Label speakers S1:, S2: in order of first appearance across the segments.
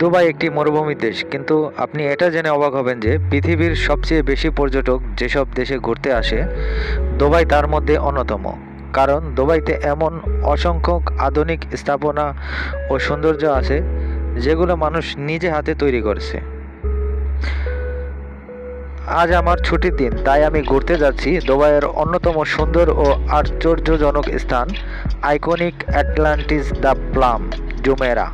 S1: Dubai একটি মরুভূমি দেশ, কিন্তু আপনি এটা জেনে অবাক হবেন যে পৃথিবীর সবচেয়ে বেশি পর্যটক যেসব দেশে ঘুরতে আসে, দুবাই তার মধ্যে অন্যতম। কারণ দুবাইতে এমন অসংখ্য আধুনিক স্থাপনা ও সৌন্দর্য আছে, যেগুলো মানুষ নিজে হাতে তৈরি করছে। আজ আমার ছুটির দিন, তাই আমি ঘুরতে যাচ্ছি দুবাইয়ের অন্যতম সুন্দর ও আশ্চর্যজনক স্থান, iconic Atlantis the Palm, Jumeirah.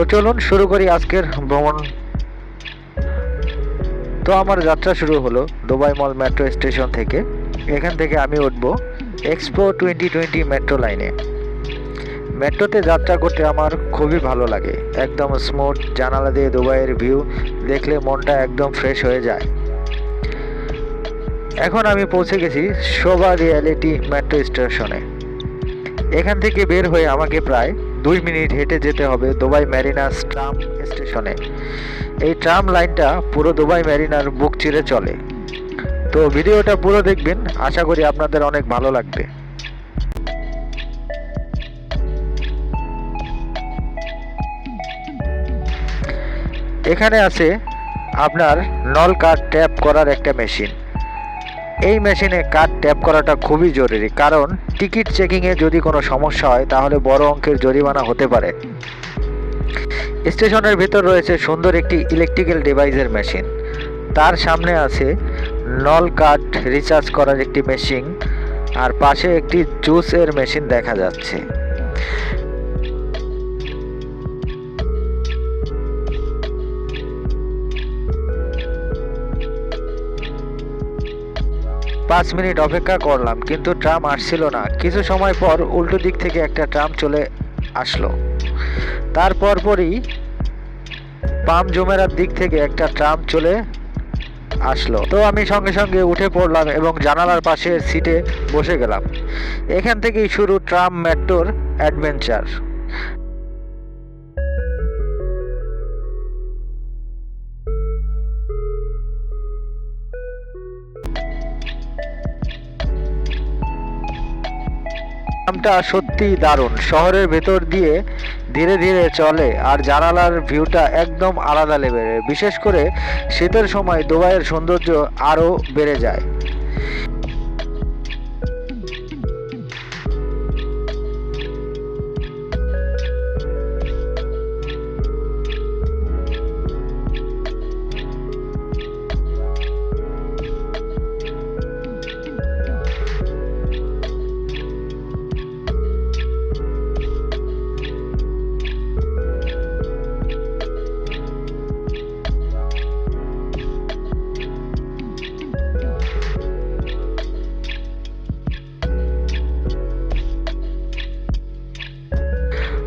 S1: তো চলুন শুরু করি আজকের ভ্রমণ। তো আমার যাত্রা শুরু হলো দুবাই মল মেট্রো স্টেশন থেকে। এখান থেকে আমি উঠব এক্সপো টোয়েন্টি টোয়েন্টি মেট্রো লাইনে। মেট্রোতে যাত্রা করতে আমার খুবই ভালো লাগে। একদম স্মুথ জানালা দিয়ে দুবাইয়ের ভিউ দেখলে মনটা একদম ফ্রেশ হয়ে যায়। এখন আমি পৌঁছে গেছি শোভা রিয়ালিটি মেট্রো স্টেশনে। এখান থেকে বের হয়ে আমাকে প্রায় দুই মিনিট হেঁটে যেতে হবে দুবাই ম্যারিনাস ট্রাম স্টেশনে। এই ট্রাম লাইনটা পুরো দুবাই ম্যারিনার বুক চিরে চলে। তো ভিডিওটা পুরো দেখবেন, আশা করি আপনাদের অনেক ভালো লাগবে। এখানে আছে আপনার নল কার্ড ট্যাপ করার একটা মেশিন। এই মেশিনে কার্ড ট্যাপ করাটা খুবই জরুরি, কারণ টিকিট চেকিংয়ে যদি কোনো সমস্যা হয়, তাহলে বড় অঙ্কের জরিমানা হতে পারে। স্টেশনের ভেতর রয়েছে সুন্দর একটি ইলেকট্রিক্যাল ডিভাইসের মেশিন তার সামনে আছে নল কার্ড রিচার্জ করার একটি মেশিন আর পাশে একটি জুসের মেশিন দেখা যাচ্ছে। পাঁচ মিনিট অপেক্ষা করলাম, কিন্তু ট্রাম আসছিল না। কিছু সময় পর উল্টো দিক থেকে একটা ট্রাম চলে আসলো। তারপর পরই পাম জুমেরার দিক থেকে একটা ট্রাম চলে আসলো। তো আমি সঙ্গে সঙ্গে উঠে পড়লাম এবং জানালার পাশের সিটে বসে গেলাম। এখান থেকেই শুরু ট্রাম মেট্রোর অ্যাডভেঞ্চার। গ্রামটা সত্যি দারুণ। শহরের ভেতর দিয়ে ধীরে ধীরে চলে আর জানালার ভিউটা একদম আলাদা লেভেলের বিশেষ করে শীতের সময় দুবাইয়ের সৌন্দর্য আরও বেড়ে যায়।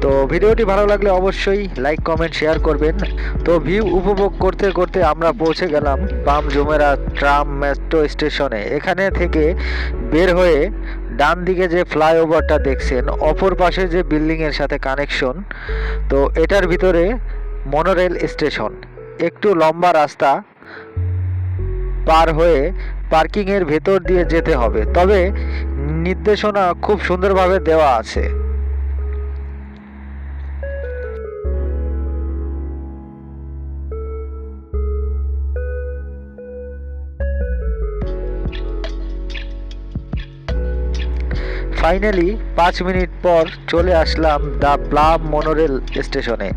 S1: তো ভিডিওটি ভালো লাগলে অবশ্যই লাইক কমেন্ট শেয়ার করবেন। তো ভিউ উপভোগ করতে করতে আমরা পৌঁছে গেলাম পাম জুমেরা ট্রাম মেট্রো স্টেশনে এখানে থেকে বের হয়ে ডান দিকে যে ফ্লাইওভারটা দেখছেন, অপর পাশে যে বিল্ডিংয়ের সাথে কানেকশন তো এটার ভিতরে মনোরেল স্টেশন একটু লম্বা রাস্তা পার হয়ে পার্কিংয়ের ভেতর দিয়ে যেতে হবে। তবে নির্দেশনা খুব সুন্দরভাবে দেওয়া আছে। ফাইনালি পাঁচ মিনিট পর চলে আসলাম দ্য প্লাম মনোরেল স্টেশনে।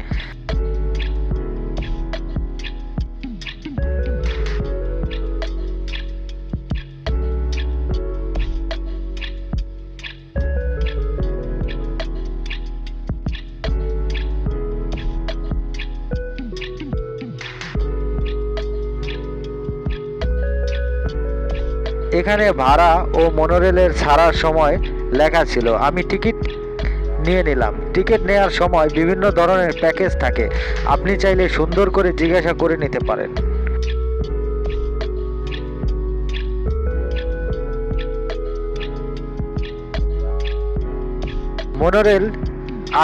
S1: এখানে ভাড়া ও মনোরেলের ছাড়ার সময় লেখা ছিল। আমি টিকিট নিয়ে নিলাম। টিকিট নেওয়ার সময় বিভিন্ন ধরনের প্যাকেজ থাকে। আপনি চাইলে সুন্দর করে জিজ্ঞাসা করে নিতে পারেন। মনোরেল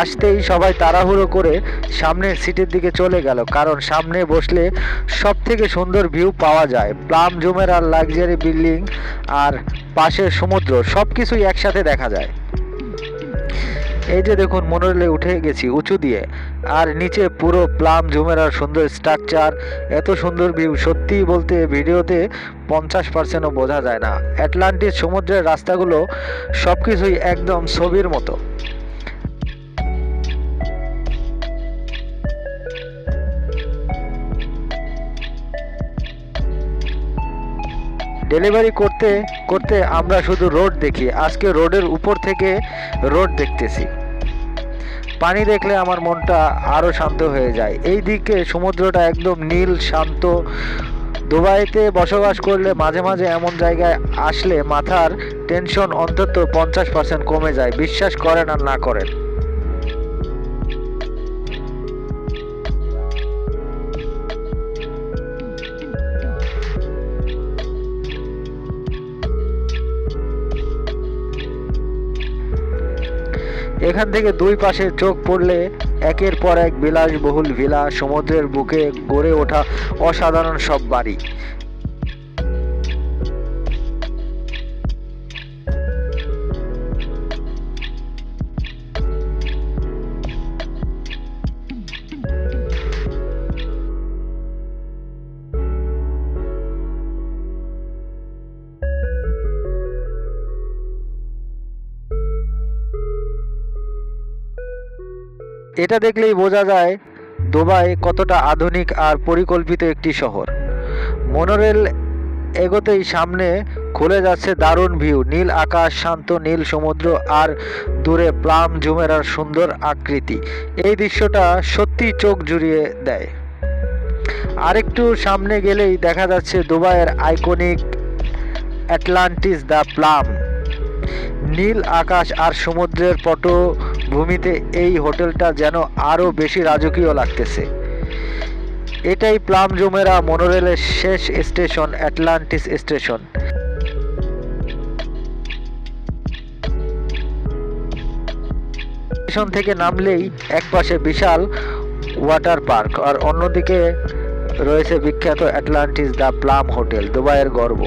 S1: আসতেই সবাই তাড়াহুড়ো করে সামনের সিটের দিকে চলে গেল, কারণ সামনে বসলে সব থেকে সুন্দর ভিউ পাওয়া যায়। প্লাম, জুমের আর লাক্সারি বিল্ডিং আর পাশে সমুদ্র সব কিছুই একসাথে দেখা যায়। এই যে দেখুন, মনোরেলে উঠে গেছি উঁচু দিয়ে, আর নিচে পুরো প্লাম জুমেরার সুন্দর স্ট্রাকচার এত সুন্দর ভিউ সত্যি বলতে ভিডিওতে পঞ্চাশ পার্সেন্টও বোঝা যায় না। অ্যাটলান্টিক সমুদ্রের রাস্তাগুলো সব কিছুই একদম ছবির মতো। ডেলিভারি করতে করতে আমরা শুধু রোড দেখি। আজকে রোডের উপর থেকে রোড দেখতেছি। পানি দেখলে আমার মনটা আরও শান্ত হয়ে যায়। এই দিকে সমুদ্রটা একদম নীল, শান্ত। দুবাইতে বসবাস করলে মাঝে মাঝে এমন জায়গায় আসলে মাথার টেনশন অন্তত পঞ্চাশ পার্সেন্ট কমে যায়। বিশ্বাস করেন আর না করেন। এখান থেকে দুই পাশে চোখ পড়লে একের পর এক বিলাসবহুল ভিলা সমুদ্রের বুকে গড়ে ওঠা অসাধারণ সব বাড়ি। এটা দেখলেই বোঝা যায় দুবাই কতটা আধুনিক আর পরিকল্পিত একটি শহর। মনোরেল এগোতেই সামনে খুলে যাচ্ছে দারুণ ভিউ, নীল আকাশ, শান্ত নীল সমুদ্র আর দূরে প্লাম জুমেরার সুন্দর আকৃতি। এই দৃশ্যটা সত্যি চোখ জুড়িয়ে দেয়। আরেকটু সামনে গেলেই দেখা যাচ্ছে দুবাইয়ের আইকনিক অ্যাটলান্টিস দ্য প্লাম। নীল আকাশ আর সমুদ্রের পটভূমিতে এই হোটেলটা যেন আরও বেশি রাজকীয় লাগতেছে। এটাই প্লাম জুমেরা মনোরেলের শেষ স্টেশন, অ্যাটলান্টিস স্টেশন। স্টেশন থেকে নামলেই একপাশে বিশাল ওয়াটার পার্ক, আর অন্যদিকে রয়েছে বিখ্যাত অ্যাটলান্টিস দ্য প্লাম হোটেল, দুবাইয়ের গর্ব।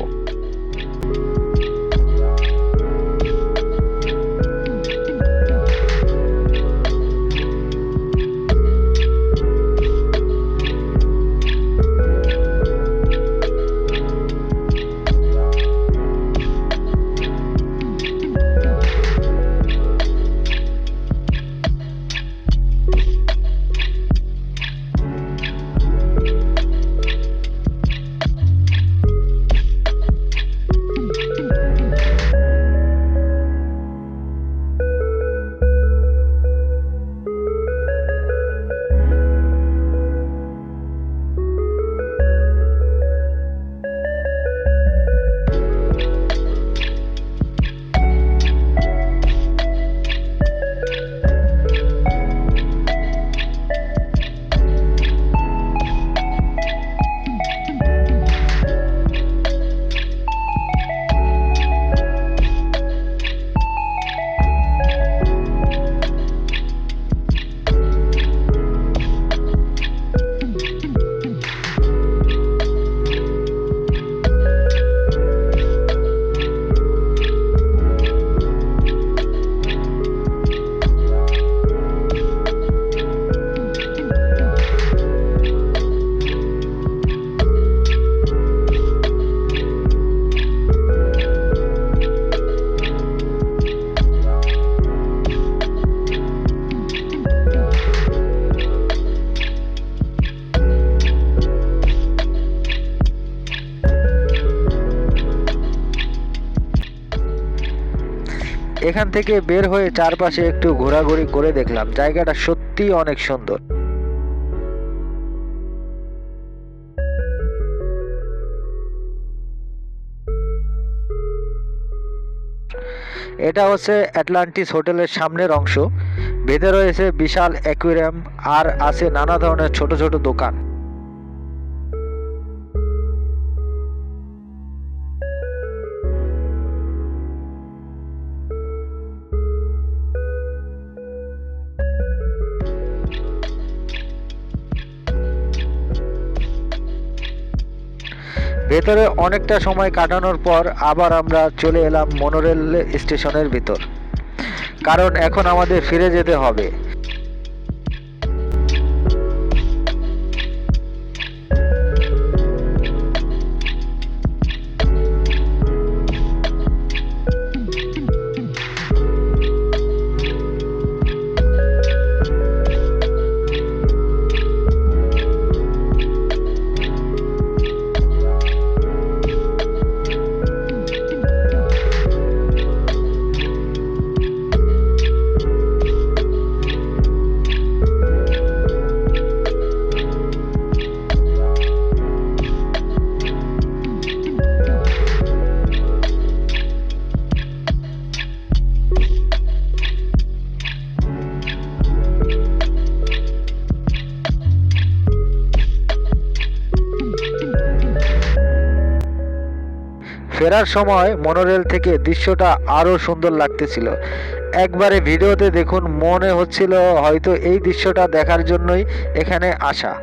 S1: এখান থেকে বের হয়ে চারপাশে একটু ঘোরাঘুরি করে দেখলাম। জায়গাটা সত্যিই অনেক সুন্দর। এটা হচ্ছে অ্যাটলান্টিস হোটেলের সামনের অংশ। ভেতরে রয়েছে বিশাল অ্যাকুয়ারিয়াম আর আছে নানা ধরনের ছোট ছোট দোকান। ভেতরে অনেকটা সময় কাটানোর পর আবার আমরা চলে এলাম মনোরেল স্টেশনের ভিতর। কারণ এখন আমাদের ফিরে যেতে হবে। ফেরার সময় মনোরেল থেকে দৃশ্যটা আরও সুন্দর লাগতেছিল। একবারে ভিডিওতে দেখুন মনে হচ্ছিল হয়তো এই দৃশ্যটা দেখার জন্যই এখানে আসা।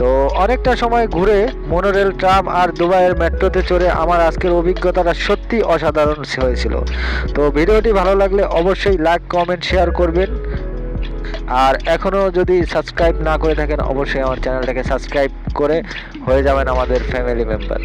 S1: তো অনেকটা সময় ঘুরে মনোরেল ট্রাম আর দুবাইয়ের মেট্রোতে চড়ে আমার আজকের অভিজ্ঞতাটা সত্যি অসাধারণ হয়েছিল। তো ভিডিওটি ভালো লাগলে অবশ্যই লাইক, কমেন্ট, শেয়ার করবেন। আর এখনও যদি সাবস্ক্রাইব না করে থাকেন, অবশ্যই আমার চ্যানেলটাকে সাবস্ক্রাইব করে হয়ে যাবেন আমাদের ফ্যামিলি মেম্বার।